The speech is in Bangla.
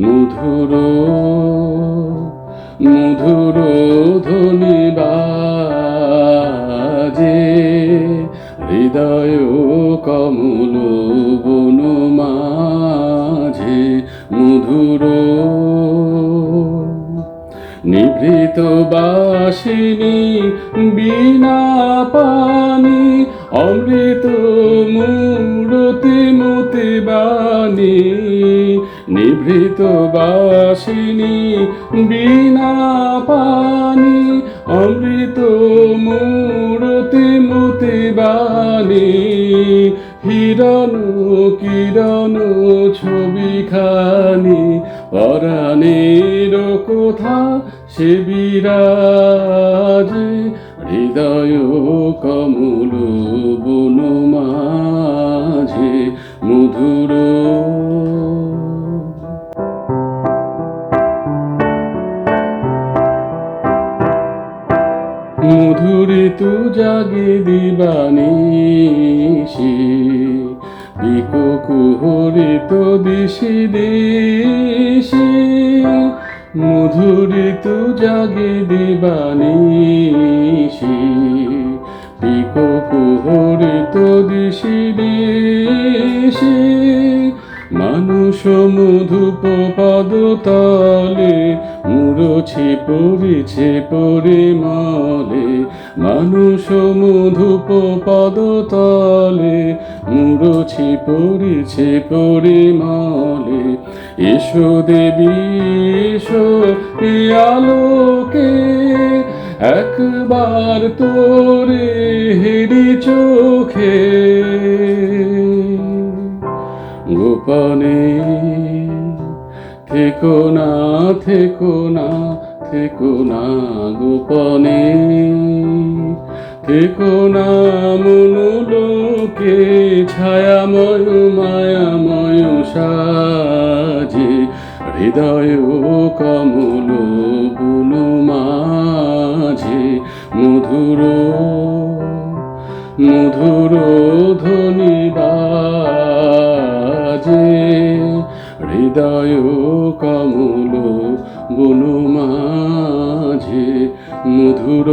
মধুর মধুর ধ্বনি বাজে। হৃদয় কমল বন মাঝে মধুর। নিভৃত বাসিনী বিনা পানি, অমৃত মূরতি মতি বাণী নিভৃত বাসিনী, বিনা পানি, অমৃত মূরতি মতি বাণী। হিরণ কিরণ ছবি খানি পরাণের কোথা সে বিরাজ। হৃদয় কমল বন মাঝে, মধুর মধুরে তু জাগে দিবানিশি বিকো কুহরে তো দিশি দিশি। মধুরে তু জাগে দিবানিশি বিকো কুহরে তো দিশি দিশি। মানুষ মধুপ পদ তলে মুরছে পড়েছে পরে মলে মানুষ মধুপ পদ তলে মুরছে পড়েছে পরে মলে এসো দেবী, এসো আলোকে, একবার তোরে হেরি চোখে। গোপনে থেকো না থেকো না থেকো না গোপনে। থেকো না, মনুলোকে, ছায়াময়, মায়াময় সাজে। হৃদয় কমল বুন মাঝে। মধুর মধুর ধ্বনি বাজে হৃদয় কমল বনু মাঝে মধুর